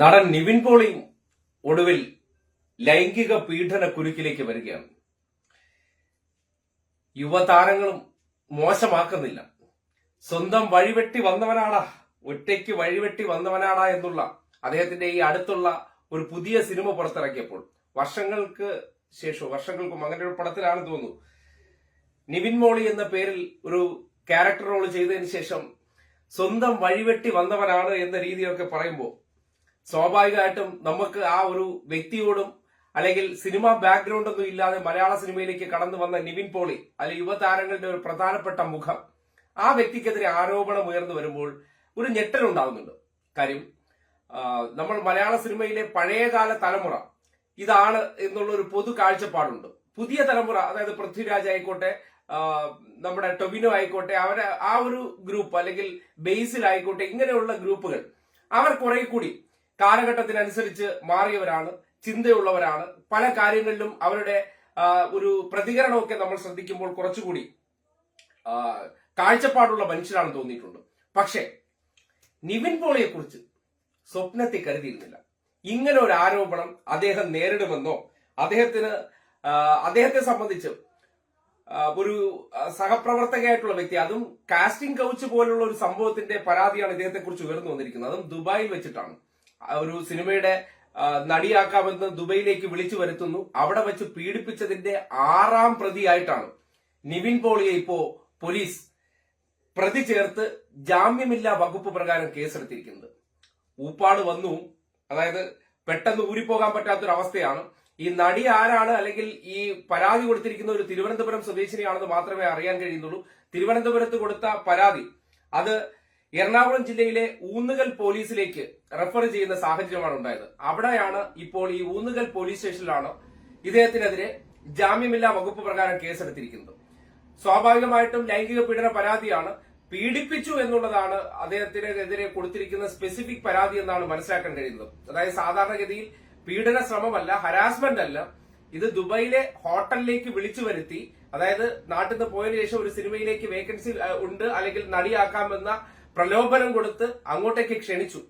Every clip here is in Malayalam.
നടൻ നിവിൻ പോളി ഒടുവിൽ ലൈംഗിക പീഡന കുരുക്കിലേക്ക് വരികയാണ്. യുവതാരങ്ങളും മോശമാക്കുന്നില്ല. സ്വന്തം വഴിവെട്ടി വന്നവനാടാ ഒറ്റയ്ക്ക് വഴിവെട്ടി വന്നവനാടാ എന്നുള്ള അദ്ദേഹത്തിന്റെ ഈ അടുത്തുള്ള ഒരു പുതിയ സിനിമ പുറത്തിറക്കിയപ്പോൾ വർഷങ്ങൾക്ക് ശേഷം വർഷങ്ങൾക്കും അങ്ങനെ ഒരു പടത്തിലാണ് തോന്നുന്നു. നിവിൻ മോളി എന്ന പേരിൽ ഒരു ക്യാരക്ടർ റോൾ ചെയ്തതിന് ശേഷം സ്വന്തം വഴിവെട്ടി വന്നവനാണ് എന്ന രീതിയൊക്കെ പറയുമ്പോൾ സ്വാഭാവികമായിട്ടും നമുക്ക് ആ ഒരു വ്യക്തിയോടും അല്ലെങ്കിൽ സിനിമ ബാക്ക്ഗ്രൗണ്ട് ഒന്നും ഇല്ലാതെ മലയാള സിനിമയിലേക്ക് കടന്നു വന്ന നിവിൻ പോളി അല്ലെങ്കിൽ യുവതാരങ്ങളുടെ ഒരു പ്രധാനപ്പെട്ട മുഖം ആ വ്യക്തിക്കെതിരെ ആരോപണം ഉയർന്നു വരുമ്പോൾ ഒരു ഞെട്ടലുണ്ടാകുന്നുണ്ട് കാര്യം നമ്മൾ മലയാള സിനിമയിലെ പഴയകാല തലമുറ ഇതാണ് എന്നുള്ള ഒരു പൊതു കാഴ്ചപ്പാടുണ്ട്. പുതിയ തലമുറ അതായത് പൃഥ്വിരാജ് ആയിക്കോട്ടെ നമ്മുടെ ടൊവിനോ ആയിക്കോട്ടെ അവരെ ആ ഒരു ഗ്രൂപ്പ് അല്ലെങ്കിൽ ബേസിലായിക്കോട്ടെ ഇങ്ങനെയുള്ള ഗ്രൂപ്പുകൾ അവർ കുറെ കൂടി കാലഘട്ടത്തിനനുസരിച്ച് മാറിയവരാണ് ചിന്തയുള്ളവരാണ്. പല കാര്യങ്ങളിലും അവരുടെ ഒരു പ്രതികരണമൊക്കെ നമ്മൾ ശ്രദ്ധിക്കുമ്പോൾ കുറച്ചുകൂടി കാഴ്ചപ്പാടുള്ള മനുഷ്യരാണ് തോന്നിയിട്ടുണ്ട്. പക്ഷേ നിവിൻ പോളിയെക്കുറിച്ച് സ്വപ്നത്തെ കരുതിയിരുന്നില്ല. ഇങ്ങനെ ഒരു ആരോപണം അദ്ദേഹം നേരിടുമെന്നോ അദ്ദേഹത്തിന് അദ്ദേഹത്തെ സംബന്ധിച്ച് ഒരു സഹപ്രവർത്തകയായിട്ടുള്ള വ്യക്തി അതും കാസ്റ്റിംഗ് കൗച്ച് പോലുള്ള ഒരു സംഭവത്തിന്റെ പരാതിയാണ് ഇദ്ദേഹത്തെ കുറിച്ച് ഉയർന്നു വന്നിരിക്കുന്നത്. അതും ദുബായിൽ വെച്ചിട്ടാണ്. ഒരു സിനിമയുടെ നടിയാക്കാമെന്ന് ദുബൈയിലേക്ക് വിളിച്ചു വരുത്തുന്നു. അവിടെ വെച്ച് പീഡിപ്പിച്ചതിന്റെ ആറാം പ്രതിയായിട്ടാണ് നിവിൻ പോളിയെ ഇപ്പോ പോലീസ് പ്രതി ചേർത്ത് ജാമ്യമില്ലാ വകുപ്പ് പ്രകാരം കേസെടുത്തിരിക്കുന്നത്. ഊപ്പാട് വന്നു. അതായത് പെട്ടെന്ന് ഊരിപ്പോകാൻ പറ്റാത്തൊരവസ്ഥയാണ്. ഈ നടി ആരാണ്? അല്ലെങ്കിൽ ഈ പരാതി കൊടുത്തിരിക്കുന്ന ഒരു തിരുവനന്തപുരം സ്വദേശിനിയാണെന്ന് മാത്രമേ അറിയാൻ കഴിയുന്നുള്ളൂ. തിരുവനന്തപുരത്ത് കൊടുത്ത പരാതി അത് എറണാകുളം ജില്ലയിലെ ഊന്നുകൽ പോലീസിലേക്ക് റെഫർ ചെയ്യുന്ന സാഹചര്യമാണ് ഉണ്ടായത്. അവിടെയാണ് ഇപ്പോൾ ഈ ഊന്നുകൽ പോലീസ് സ്റ്റേഷനിലാണ് ഇദ്ദേഹത്തിനെതിരെ ജാമ്യമില്ലാ വകുപ്പ് പ്രകാരം കേസെടുത്തിരിക്കുന്നത്. സ്വാഭാവികമായിട്ടും ലൈംഗിക പീഡന പരാതിയാണ് പീഡിപ്പിച്ചു എന്നുള്ളതാണ് അദ്ദേഹത്തിനെതിരെ കൊടുത്തിരിക്കുന്ന സ്പെസിഫിക് പരാതി എന്നാണ് മനസ്സിലാക്കാൻ കഴിയുന്നത്. അതായത് സാധാരണഗതിയിൽ പീഡന ശ്രമമല്ല ഹരാസ്മെന്റ് അല്ല. ഇത് ദുബൈയിലെ ഹോട്ടലിലേക്ക് വിളിച്ചു വരുത്തി അതായത് നാട്ടിൽ നിന്ന് പോയതിനു ശേഷം ഒരു സിനിമയിലേക്ക് വേക്കൻസി ഉണ്ട് അല്ലെങ്കിൽ നടിയാക്കാമെന്ന പ്രലോഭനം കൊടുത്ത് അങ്ങോട്ടേക്ക് ക്ഷണിച്ചു.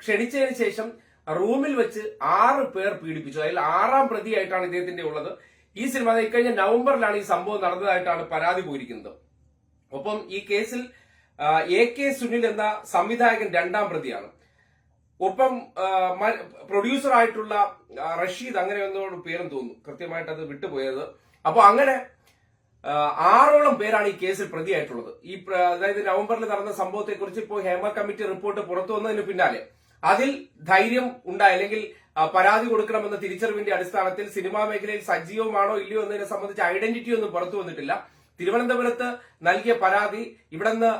ക്ഷണിച്ചതിന് ശേഷം റൂമിൽ വെച്ച് ആറ് പേർ പീഡിപ്പിച്ചു. അതിൽ ആറാം പ്രതിയായിട്ടാണ് ഇദ്ദേഹത്തിന്റെ ഉള്ളത്. ഈ സിനിമ ഇക്കഴിഞ്ഞ നവംബറിലാണ് ഈ സംഭവം നടന്നതായിട്ടാണ് പരാതി പോയിരിക്കുന്നത്. ഒപ്പം ഈ കേസിൽ എ കെ സുനിൽ എന്ന സംവിധായകൻ രണ്ടാം പ്രതിയാണ്. ഒപ്പം പ്രൊഡ്യൂസർ ആയിട്ടുള്ള റഷീദ് അങ്ങനെ ഒന്നോട് പേരും തോന്നുന്നു കൃത്യമായിട്ട് അത് വിട്ടുപോയത്. അപ്പൊ അങ്ങനെ ആറോളം പേരാണ് ഈ കേസിൽ പ്രതിയായിട്ടുള്ളത്. ഈ അതായത് നവംബറിൽ നടന്ന സംഭവത്തെ കുറിച്ച് ഇപ്പോൾ ഹേമ കമ്മിറ്റി റിപ്പോർട്ട് പുറത്തു വന്നതിന് പിന്നാലെ. അതിൽ ധൈര്യം ഉണ്ടായി അല്ലെങ്കിൽ പരാതി കൊടുക്കണമെന്ന തിരിച്ചറിവിന്റെ അടിസ്ഥാനത്തിൽ സിനിമാ മേഖലയിൽ സജീവമാണോ ഇല്ലയോ എന്നതിനെ സംബന്ധിച്ച് ഐഡന്റിറ്റി ഒന്നും പുറത്തു വന്നിട്ടില്ല. തിരുവനന്തപുരത്ത് നൽകിയ പരാതി ഇവിടുന്ന്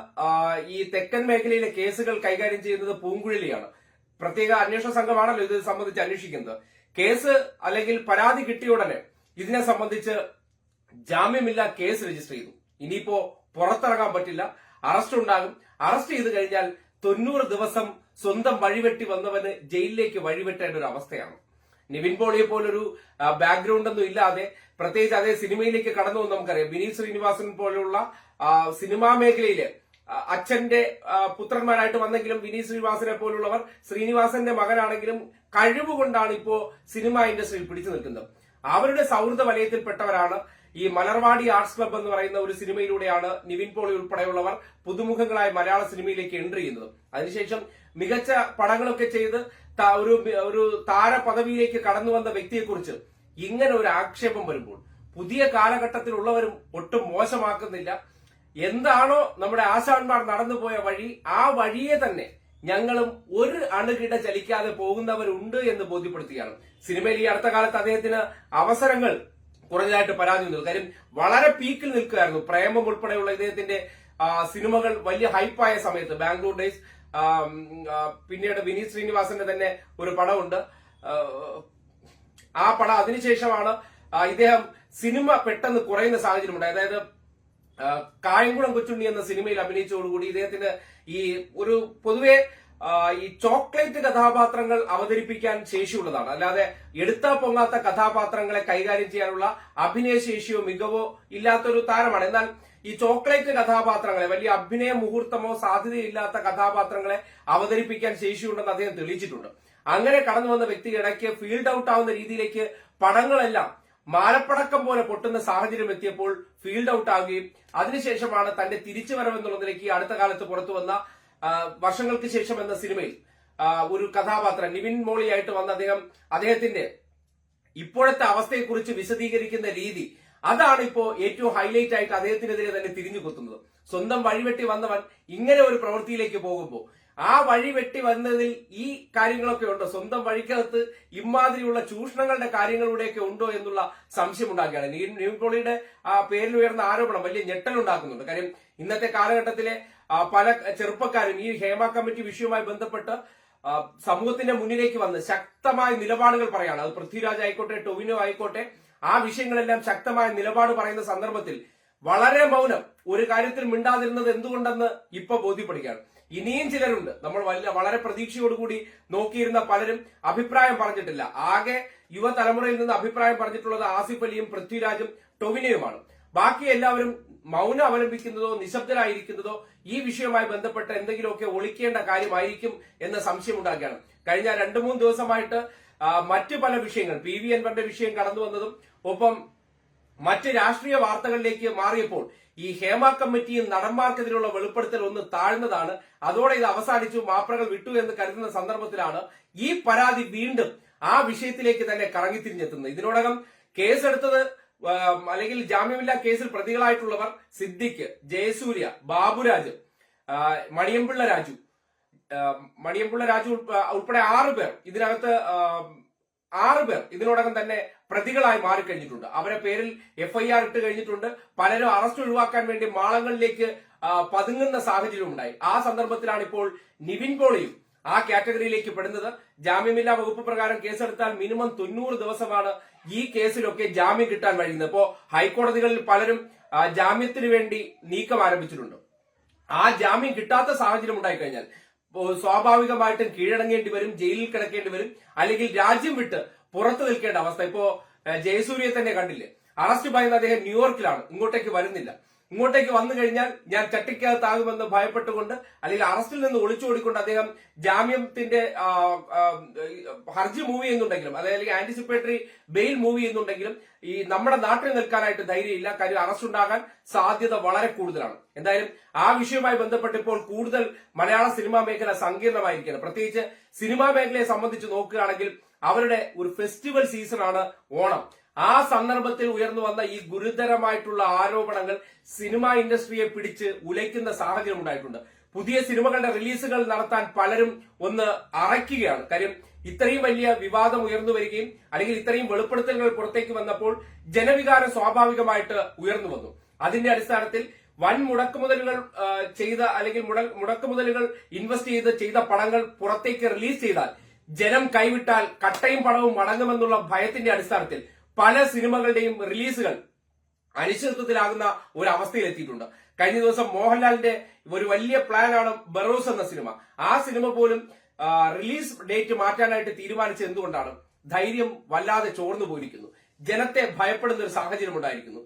ഈ തെക്കൻ മേഖലയിലെ കേസുകൾ കൈകാര്യം ചെയ്യുന്നത് പൂങ്കുഴലിയാണ്. പ്രത്യേക അന്വേഷണ സംഘമാണല്ലോ ഇത് സംബന്ധിച്ച് അന്വേഷിക്കുന്നത്. കേസ് അല്ലെങ്കിൽ പരാതി കിട്ടിയ ഉടനെ ഇതിനെ സംബന്ധിച്ച് ജാമ്യമില്ല കേസ് രജിസ്റ്റർ ചെയ്തു. ഇനിയിപ്പോ പുറത്തിറങ്ങാൻ പറ്റില്ല. അറസ്റ്റ് ഉണ്ടാകും. അറസ്റ്റ് ചെയ്ത് കഴിഞ്ഞാൽ തൊണ്ണൂറ് ദിവസം സ്വന്തം വഴിവെട്ടി വന്നവന് ജയിലിലേക്ക് വഴിവെട്ടേണ്ട ഒരു അവസ്ഥയാണ്. നിവിൻ പോളിയെ പോലൊരു ബാക്ക്ഗ്രൗണ്ട് ഒന്നും ഇല്ലാതെ പ്രത്യേകിച്ച് അതേ സിനിമയിലേക്ക് കടന്നു എന്ന് നമുക്കറിയാം. വിനീത് ശ്രീനിവാസൻ പോലെയുള്ള സിനിമാ മേഖലയിൽ അച്ഛന്റെ പുത്രന്മാരായിട്ട് വന്നെങ്കിലും വിനീത് ശ്രീനിവാസനെ പോലുള്ളവർ ശ്രീനിവാസന്റെ മകനാണെങ്കിലും കഴിവുകൊണ്ടാണ് ഇപ്പോ സിനിമ ഇൻഡസ്ട്രിയിൽ പിടിച്ചു നിൽക്കുന്നത്. അവരുടെ സൗഹൃദ വലയത്തിൽപ്പെട്ടവരാണ് ഈ മലർവാടി ആർട്സ് ക്ലബ്ബ് എന്ന് പറയുന്ന ഒരു സിനിമയിലൂടെയാണ് നിവിൻ പോളി ഉൾപ്പെടെയുള്ളവർ പുതുമുഖങ്ങളായ മലയാള സിനിമയിലേക്ക് എൻട്രി ചെയ്യുന്നത്. അതിനുശേഷം മികച്ച പടങ്ങളൊക്കെ ചെയ്ത് ഒരു ഒരു താര പദവിയിലേക്ക് കടന്നു വന്ന വ്യക്തിയെക്കുറിച്ച് ഇങ്ങനെ ഒരു ആക്ഷേപം വരുമ്പോൾ പുതിയ കാലഘട്ടത്തിലുള്ളവരും ഒട്ടും മോശമാക്കുന്നില്ല. എന്താണോ നമ്മുടെ ആശാന്മാർ നടന്നുപോയ വഴി ആ വഴിയെ തന്നെ ഞങ്ങളും ഒരു അണുകിട ചലിക്കാതെ പോകുന്നവരുണ്ട് എന്ന് ബോധ്യപ്പെടുത്തുകയാണ്. സിനിമയിൽ ഈ അടുത്ത കാലത്ത് അദ്ദേഹത്തിന് അവസരങ്ങൾ കുറഞ്ഞതായിട്ട് പരാതി വന്നു. കാര്യം വളരെ പീക്കിൽ നിൽക്കുകയായിരുന്നു. പ്രേമം ഉൾപ്പെടെയുള്ള ഇദ്ദേഹത്തിന്റെ സിനിമകൾ വലിയ ഹൈപ്പായ സമയത്ത്. ബാംഗ്ലൂർ ഡേയ്സ് പിന്നീട് വിനീത് ശ്രീനിവാസന്റെ തന്നെ ഒരു പടമുണ്ട്. ആ, പടം അതിനുശേഷമാണ് ഇദ്ദേഹം സിനിമ പെട്ടെന്ന് കുറയുന്ന സാഹചര്യമുണ്ട് അതായത് കായംകുളം കൊച്ചുണ്ണി എന്ന സിനിമയിൽ അഭിനയിച്ചതോടുകൂടി ഇദ്ദേഹത്തിന് ഈ ഒരു പൊതുവെ ഈ ചോക്ലേറ്റ് കഥാപാത്രങ്ങൾ അവതരിപ്പിക്കാൻ ശേഷിയുള്ളതാണ്. അല്ലാതെ എടുത്താ പൊങ്ങാത്ത കഥാപാത്രങ്ങളെ കൈകാര്യം ചെയ്യാനുള്ള അഭിനയ ശേഷിയോ മികവോ ഇല്ലാത്തൊരു താരമാണ്. എന്നാൽ ഈ ചോക്ലേറ്റ് കഥാപാത്രങ്ങളെ വലിയ അഭിനയ മുഹൂർത്തമോ സാധ്യതയില്ലാത്ത കഥാപാത്രങ്ങളെ അവതരിപ്പിക്കാൻ ശേഷിയുണ്ടെന്ന് അദ്ദേഹം തെളിയിച്ചിട്ടുണ്ട്. അങ്ങനെ കടന്നു വന്ന വ്യക്തി ഇടയ്ക്ക് ഫീൽഡ് ഔട്ട് ആവുന്ന രീതിയിലേക്ക് പടങ്ങളെല്ലാം മാലപ്പടക്കം പോലെ പൊട്ടുന്ന സാഹചര്യം എത്തിയപ്പോൾ ഫീൽഡ് ഔട്ട് ആകുകയും അതിനുശേഷമാണ് തന്റെ തിരിച്ചുവരവെന്നുള്ളതിലേക്ക് ഈ അടുത്ത കാലത്ത് പുറത്തു വന്ന വർഷങ്ങൾക്ക് ശേഷം എന്ന സിനിമയിൽ ഒരു കഥാപാത്രം നിവിൻ മോളിയായിട്ട് വന്ന അദ്ദേഹം അദ്ദേഹത്തിന്റെ ഇപ്പോഴത്തെ അവസ്ഥയെക്കുറിച്ച് വിശദീകരിക്കുന്ന രീതി. അതാണ് ഇപ്പോ ഏറ്റവും ഹൈലൈറ്റ് ആയിട്ട് അദ്ദേഹത്തിനെതിരെ തന്നെ തിരിഞ്ഞു കുത്തുന്നത്. സ്വന്തം വഴിവെട്ടി വന്നവൻ ഇങ്ങനെ ഒരു പ്രവൃത്തിയിലേക്ക് പോകുമ്പോൾ ആ വഴി വെട്ടി വന്നതിൽ ഈ കാര്യങ്ങളൊക്കെ ഉണ്ടോ? സ്വന്തം വഴിക്കകത്ത് ഇമാതിരിയുള്ള ചൂഷണങ്ങളുടെ കാര്യങ്ങളിലൂടെയൊക്കെ ഉണ്ടോ എന്നുള്ള സംശയം ഉണ്ടാക്കുകയാണ് നീ- ആ പേരിൽ ഉയർന്ന ആരോപണം വലിയ ഞെട്ടലുണ്ടാക്കുന്നുണ്ട്. കാര്യം ഇന്നത്തെ കാലഘട്ടത്തിലെ പല ചെറുപ്പക്കാരും ഈ ഹേമ കമ്മിറ്റി വിഷയവുമായി ബന്ധപ്പെട്ട് സമൂഹത്തിന്റെ മുന്നിലേക്ക് വന്ന് ശക്തമായ നിലപാടുകൾ പറയാണ് അത് പൃഥ്വിരാജ് ആയിക്കോട്ടെ ടൊവിനോ ആയിക്കോട്ടെ ആ വിഷയങ്ങളെല്ലാം ശക്തമായ നിലപാട് പറയുന്ന സന്ദർഭത്തിൽ വളരെ മൗനം ഒരു കാര്യത്തിൽ മിണ്ടാതിരുന്നത് എന്തുകൊണ്ടെന്ന് ഇപ്പൊ ബോധ്യപ്പെടുകയാണ്. ഇനിയും ചിലരുണ്ട്. നമ്മൾ വലിയ വളരെ പ്രതീക്ഷയോടുകൂടി നോക്കിയിരുന്ന പലരും അഭിപ്രായം പറഞ്ഞിട്ടില്ല. ആകെ യുവതലമുറയിൽ നിന്ന് അഭിപ്രായം പറഞ്ഞിട്ടുള്ളത് ആസിഫ് അലിയും പൃഥ്വിരാജും ടൊവിനയുമാണ്. ബാക്കി എല്ലാവരും മൗനം അവലംബിക്കുന്നതോ നിശബ്ദരായിരിക്കുന്നതോ ഈ വിഷയവുമായി ബന്ധപ്പെട്ട് എന്തെങ്കിലുമൊക്കെ ഒളിക്കേണ്ട കാര്യമായിരിക്കും എന്ന സംശയം ഉണ്ടാക്കുകയാണ് കഴിഞ്ഞ രണ്ടു മൂന്ന് ദിവസമായിട്ട് മറ്റു പല വിഷയങ്ങൾ പി വി വിഷയം കടന്നു വന്നതും ഒപ്പം മറ്റ് രാഷ്ട്രീയ വാർത്തകളിലേക്ക് മാറിയപ്പോൾ ഈ ഹേമ കമ്മിറ്റിയും നടന്മാർക്കെതിരെയുള്ള വെളിപ്പെടുത്തൽ ഒന്ന് താഴ്ന്നതാണ്. അതോടെ ഇത് അവസാനിച്ചു മാപ്രകൾ വിട്ടു എന്ന് കരുതുന്ന സന്ദർഭത്തിലാണ് ഈ പരാതി വീണ്ടും ആ വിഷയത്തിലേക്ക് തന്നെ കറങ്ങിത്തിരിഞ്ഞെത്തുന്നത്. ഇതിനോടകം കേസെടുത്തത് അല്ലെങ്കിൽ ജാമ്യമില്ലാ കേസിൽ പ്രതികളായിട്ടുള്ളവർ സിദ്ദിഖ് ജയസൂര്യ ബാബുരാജ് മണിയമ്പിള്ള രാജു മണിയമ്പിള്ള രാജു ഉൾപ്പെടെ ആറ് പേർ ഇതിനകത്ത് ആറ് പേർ ഇതിനോടകം തന്നെ പ്രതികളായി മാറിക്കഴിഞ്ഞിട്ടുണ്ട്. അവരെ പേരിൽ എഫ്ഐആർ ഇട്ട് കഴിഞ്ഞിട്ടുണ്ട്. പലരും അറസ്റ്റ് ഒഴിവാക്കാൻ വേണ്ടി മാളങ്ങളിലേക്ക് പതുങ്ങുന്ന സാഹചര്യം ഉണ്ടായി. ആ സന്ദർഭത്തിലാണ് ഇപ്പോൾ നിവിൻ പോളിയും ആ കാറ്റഗറിയിലേക്ക് പെടുന്നത്. ജാമ്യമില്ലാ വകുപ്പ് പ്രകാരം കേസെടുത്താൽ മിനിമം തൊണ്ണൂറ് ദിവസമാണ് ഈ കേസിലൊക്കെ ജാമ്യം കിട്ടാൻ കഴിയുന്നത് ഇപ്പോ ഹൈക്കോടതികളിൽ പലരും ജാമ്യത്തിന് വേണ്ടി നീക്കം ആരംഭിച്ചിട്ടുണ്ട്. ആ ജാമ്യം കിട്ടാത്ത സാഹചര്യം ഉണ്ടായിക്കഴിഞ്ഞാൽ കഴിഞ്ഞാൽ സ്വാഭാവികമായിട്ടും കീഴടങ്ങേണ്ടി വരും ജയിലിൽ കിടക്കേണ്ടി വരും അല്ലെങ്കിൽ രാജ്യം വിട്ട് പുറത്തു നിൽക്കേണ്ട അവസ്ഥ. ഇപ്പോ ജയസൂര്യെ തന്നെ കണ്ടില്ലേ? അറസ്റ്റ് ഭയന്ന് അദ്ദേഹം ന്യൂയോർക്കിലാണ് ഇങ്ങോട്ടേക്ക് വരുന്നില്ല. ഇങ്ങോട്ടേക്ക് വന്നു കഴിഞ്ഞാൽ ഞാൻ ചട്ടിക്കകത്താകുമെന്ന് ഭയപ്പെട്ടുകൊണ്ട് അല്ലെങ്കിൽ അറസ്റ്റിൽ നിന്ന് ഒളിച്ചോടിക്കൊണ്ട് അദ്ദേഹം ജാമ്യത്തിന്റെ ഹർജി മൂവ് ചെയ്യുന്നുണ്ടെങ്കിലും അല്ലെങ്കിൽ ആന്റിസിപ്പേറ്ററി ബെയിൽ മൂവ് ചെയ്യുന്നുണ്ടെങ്കിലും ഈ നമ്മുടെ നാട്ടിൽ നിൽക്കാനായിട്ട് ധൈര്യമില്ല. കാര്യം അറസ്റ്റ് ഉണ്ടാകാൻ സാധ്യത വളരെ കൂടുതലാണ്. എന്തായാലും ആ വിഷയവുമായി ബന്ധപ്പെട്ട് ഇപ്പോൾ കൂടുതൽ മലയാള സിനിമാ മേഖല സങ്കീർണമായിരിക്കുകയാണ്. പ്രത്യേകിച്ച് സിനിമാ മേഖലയെ സംബന്ധിച്ച് നോക്കുകയാണെങ്കിൽ അവരുടെ ഒരു ഫെസ്റ്റിവൽ സീസണാണ് ഓണം. ആ സന്ദർഭത്തിൽ ഉയർന്നു വന്ന ഈ ഗുരുതരമായിട്ടുള്ള ആരോപണങ്ങൾ സിനിമ ഇൻഡസ്ട്രിയെ പിടിച്ച് ഉലയ്ക്കുന്ന സാഹചര്യം ഉണ്ടായിട്ടുണ്ട്. പുതിയ സിനിമകളുടെ റിലീസുകൾ നടത്താൻ പലരും ഒന്ന് അറയ്ക്കുകയാണ്. കാര്യം ഇത്രയും വലിയ വിവാദം ഉയർന്നു വരികയും അല്ലെങ്കിൽ ഇത്രയും വെളിപ്പെടുത്തലുകൾ പുറത്തേക്ക് വന്നപ്പോൾ ജനവികാരം സ്വാഭാവികമായിട്ട് ഉയർന്നു വന്നു. അതിന്റെ അടിസ്ഥാനത്തിൽ വൻ മുടക്കുമുതലുകൾ ചെയ്ത അല്ലെങ്കിൽ മുടക്കുമുതലുകൾ ഇൻവെസ്റ്റ് ചെയ്ത് ചെയ്ത പടങ്ങൾ പുറത്തേക്ക് റിലീസ് ചെയ്താൽ ജനം കൈവിട്ടാൽ കട്ടയും പണവും മടങ്ങുമെന്നുള്ള ഭയത്തിന്റെ അടിസ്ഥാനത്തിൽ പല സിനിമകളുടെയും റിലീസുകൾ അനിശ്ചിതത്വത്തിലാകുന്ന ഒരു അവസ്ഥയിലെത്തിയിട്ടുണ്ട് കഴിഞ്ഞ ദിവസം മോഹൻലാലിന്റെ ഒരു വലിയ പ്ലാനാണ് ബറോസ് എന്ന സിനിമ. ആ സിനിമ പോലും റിലീസ് ഡേറ്റ് മാറ്റാനായിട്ട് തീരുമാനിച്ചത് എന്തുകൊണ്ടാണ്? ധൈര്യം വല്ലാതെ ചോർന്നു പോയിരിക്കുന്നു ജനത്തെ ഭയപ്പെടുന്ന ഒരു സാഹചര്യം ഉണ്ടായിരിക്കുന്നു.